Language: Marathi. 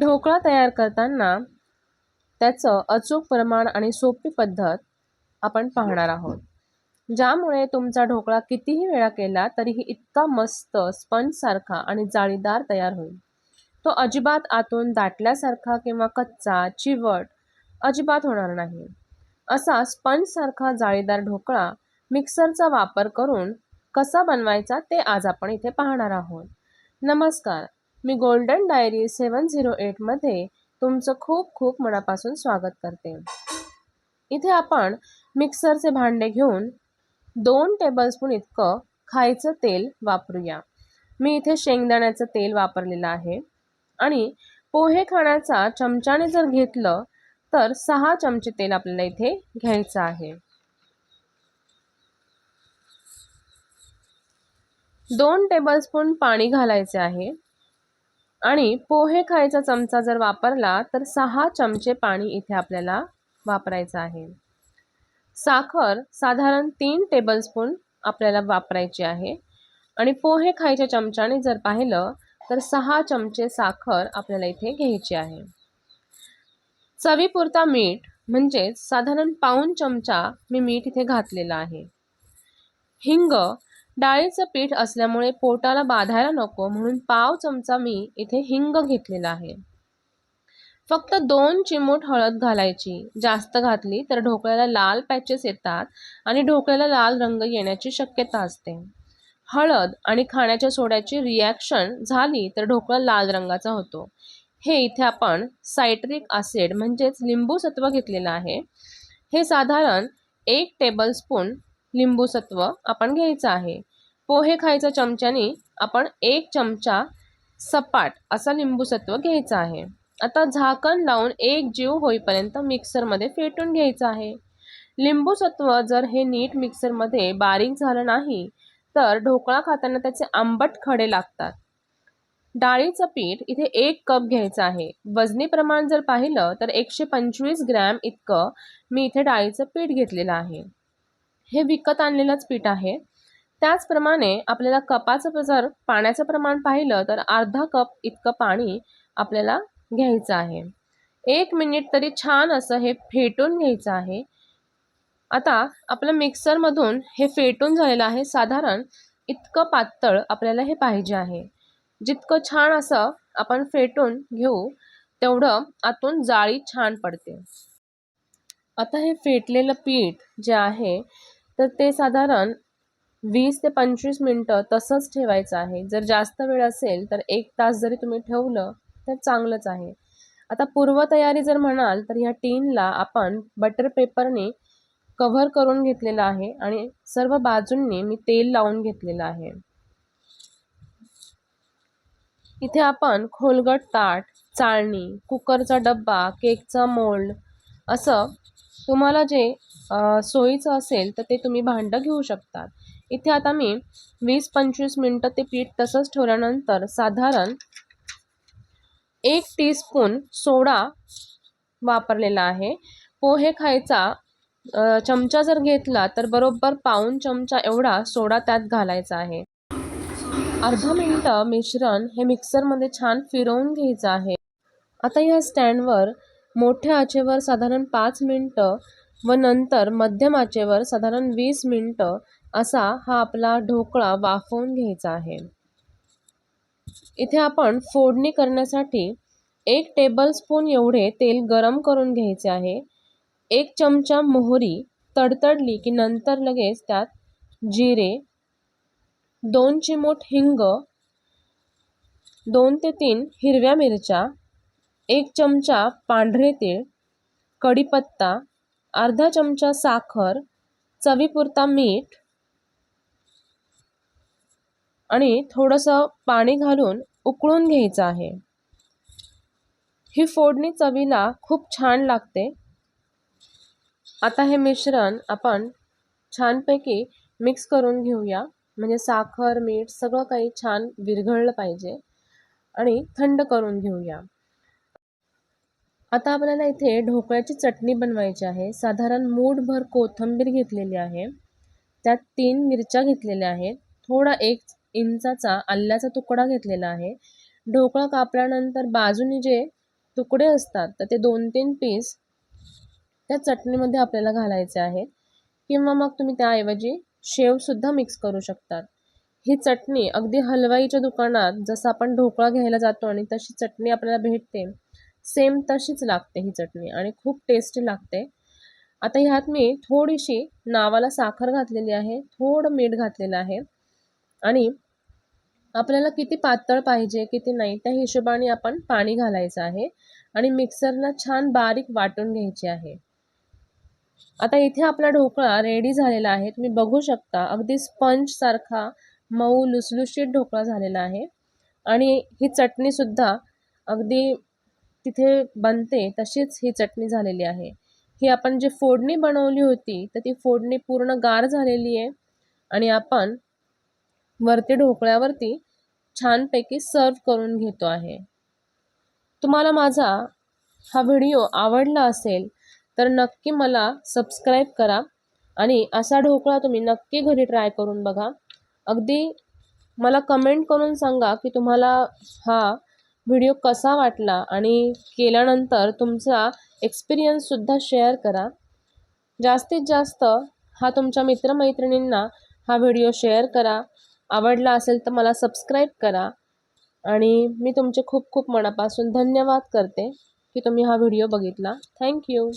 ढोकळा तयार करताना त्याचं अचूक प्रमाण आणि सोपी पद्धत आपण पाहणार आहोत. ज्यामुळे तुमचा ढोकळा कितीही वेळा केला तरीही इतका मस्त स्पंजसारखा आणि जाळीदार तयार होईल. तो अजिबात आतून दाटल्यासारखा किंवा कच्चा चिवट अजिबात होणार नाही. असा स्पंजसारखा जाळीदार ढोकळा मिक्सरचा वापर करून कसा बनवायचा ते आज आपण इथे पाहणार आहोत. नमस्कार मी गोल्डन डायरी सेवन झिरो एटमध्ये तुमचं खूप खूप मनापासून स्वागत करते. इथे आपण मिक्सरचे भांडे घेऊन दोन टेबलस्पून इतकं खायचं तेल वापरूया. मी इथे शेंगदाण्याचं तेल वापरलेलं आहे. आणि पोहे खाण्याचा चमच्याने जर घेतलं तर सहा चमचे तेल आपल्याला इथे घ्यायचं आहे. दोन टेबलस्पून पाणी घालायचे आहे. आणि पोहे खायचा चमचा जर वापरला तर सहा चमचे पाणी इथे आपल्याला वापरायचं आहे. साखर साधारण तीन टेबलस्पून आपल्याला वापरायची आहे. आणि पोहे खायच्या चमच्याने जर पाहिलं तर सहा चमचे साखर आपल्याला इथे घ्यायची आहे. चवीपुरता मीठ म्हणजेच साधारण पाऊन चमचा मी मीठ इथे घातलेला आहे. हिंग डाळीचं पीठ असल्यामुळे पोटाला बाधायला नको म्हणून पाव चमचा मी इथे हिंग घेतलेला आहे. फक्त दोन चिमूट हळद घालायची. जास्त घातली तर ढोकळ्याला लाल पॅचेस येतात आणि ढोकळ्याला लाल रंग येण्याची शक्यता असते. हळद आणि खाण्याच्या सोड्याची रिॲक्शन झाली तर ढोकळा लाल रंगाचा होतो. हे इथे आपण सायट्रिक ॲसिड म्हणजेच लिंबूसत्व घेतलेलं आहे. हे साधारण एक टेबलस्पून लिंबूसत्व आपण घ्यायचं आहे. पोहे खायचा चमच्याने आपण एक चमचा सपाट असा लिंबूसत्व घ्यायचा आहे. आता झाकण लावून एक जीव होईपर्यंत मिक्सरमध्ये फेटून घ्यायचं आहे. लिंबूसत्व जर हे नीट मिक्सरमध्ये बारीक झालं नाही तर ढोकळा खाताना त्याचे आंबट खडे लागतात. डाळीचं पीठ इथे एक कप घ्यायचं आहे. वजनी प्रमाण जर पाहिलं तर एकशे पंचवीस ग्रॅम इतकं मी इथे डाळीचं पीठ घेतलेलं आहे. हे विकत आणलेलंच पीठ आहे. त्याचप्रमाणे आपल्याला कपाचं जर पाण्याचं प्रमाण पाहिलं तर अर्धा कप इतकं पाणी आपल्याला घ्यायचं आहे. एक मिनिट तरी छान असं हे फेटून घ्यायचं आहे. आता आपलं मिक्सरमधून हे फेटून झालेलं आहे. साधारण इतकं पातळ आपल्याला हे पाहिजे आहे. जितकं छान असं आपण फेटून घेऊ तेवढं आतून जाळी छान पडते. आता हे फेटलेलं पीठ जे आहे तर ते साधारण वीस ते पंचवीस मिनटं तसंच ठेवायचं आहे. जर जास्त वेळ असेल तर एक तास जरी तुम्ही ठेवलं तर चांगलंच आहे. आता पूर्वतयारी जर म्हणाल तर ह्या टीनला आपण बटर पेपरने कव्हर करून घेतलेलं आहे आणि सर्व बाजूंनी मी तेल लावून घेतलेलं आहे. इथे आपण खोलगट ताट चाळणी कुकरचा डब्बा केकचा मोल्ड असं तुम्हाला जे सोयीचं असेल तर ते तुम्ही भांडं घेऊ शकतात. इथे आता मी वीस पंचवीस मिनटं ते पीठ तसंच ठेवल्यानंतर साधारण एक टीस्पून सोडा वापरलेला आहे. पोहे खायचा चमचा जर घेतला तर बरोबर पाऊन चमचा एवढा सोडा त्यात घालायचा आहे. अर्धा मिनटं मिश्रण हे मिक्सरमध्ये छान फिरवून घ्यायचं आहे. आता या स्टँडवर मोठ्या आचेवर साधारण पाच मिनटं व नंतर मध्यम आचेवर साधारण वीस मिनटं असा हा आपला ढोकळा वाफवून घ्यायचा आहे. इथे आपण फोडणी करण्यासाठी एक टेबलस्पून एवढे तेल गरम करून घ्यायचे आहे. एक चमचा मोहरी तडतडली की नंतर लगेच त्यात जिरे दोन चिमूट हिंग दोन ते तीन हिरव्या मिरच्या एक चमचा पांढरे तीळ कढीपत्ता अर्धा चमचा साखर चवीपुरता मीठ आणि थोडंसं पाणी घालून उकळून घ्यायचं आहे. ही फोडणी चवीला खूप छान लागते. आता हे मिश्रण आपण छानपैकी मिक्स करून घेऊया. म्हणजे साखर मीठ सगळं काही छान विरघळलं पाहिजे आणि थंड करून घेऊया. आता आपल्याला इथे ढोकळ्याची चटणी बनवायची आहे. साधारण मूठभर कोथिंबीर घेतलेली आहे. त्यात तीन मिरच्या घेतलेल्या आहेत. थोडा एक इंचाचा आल्याचा तुकडा घेतलेला आहे. ढोकळा कापल्यानंतर बाजूने जे तुकडे असतात तर ते दोन तीन पीस त्या चटणीमध्ये आपल्याला घालायचे आहेत. किंवा मग तुम्ही त्याऐवजी शेवसुद्धा मिक्स करू शकतात. ही चटणी अगदी हलवाईच्या दुकानात जसं आपण ढोकळा घ्यायला जातो आणि तशी चटणी आपल्याला भेटते सेम तशीच लागते ही चटणी आणि खूप टेस्टी लागते. आता ह्यात मी थोडीशी नावाला साखर घातलेली आहे थोडं मीठ घातलेलं आहे आणि आपल्याला किती पातळ पाहिजे किती नाही त्या हिशोबाने आपण पाणी घालायचं आहे आणि मिक्सरला छान बारीक वाटून घ्यायचे आहे. आता इथे आपला ढोकळा रेडी झालेला आहे. तुम्ही बघू शकता अगदी स्पंजसारखा मऊ लुसलुशीत ढोकळा झालेला आहे आणि ही चटणीसुद्धा अगदी तिथे बनते तशीच ही चटणी झालेली आहे. ही आपण जी फोडणी बनवली होती तर ती फोडणी पूर्ण गार झालेली आहे आणि आपण वरती ढोकळ्यावरती छानपैकी सर्व करून घेतो आहे. तुम्हाला माझा हा व्हिडिओ आवडला असेल तर नक्की मला सबस्क्राईब करा आणि असा ढोकळा तुम्ही नक्की घरी ट्राय करून बघा. अगदी मला कमेंट करून सांगा की तुम्हाला हा व्हिडिओ कसा वाटला आणि केल्यानंतर तुमचा एक्सपिरियन्ससुद्धा शेअर करा. जास्तीत जास्त हा तुमच्या मित्रमैत्रिणींना हा व्हिडिओ शेअर करा. आवडला असेल तर मला सबस्क्राईब करा. आणि मी तुमचे खूप खूप मनापासून धन्यवाद करते की तुम्ही हा व्हिडिओ बघितला. थँक्यू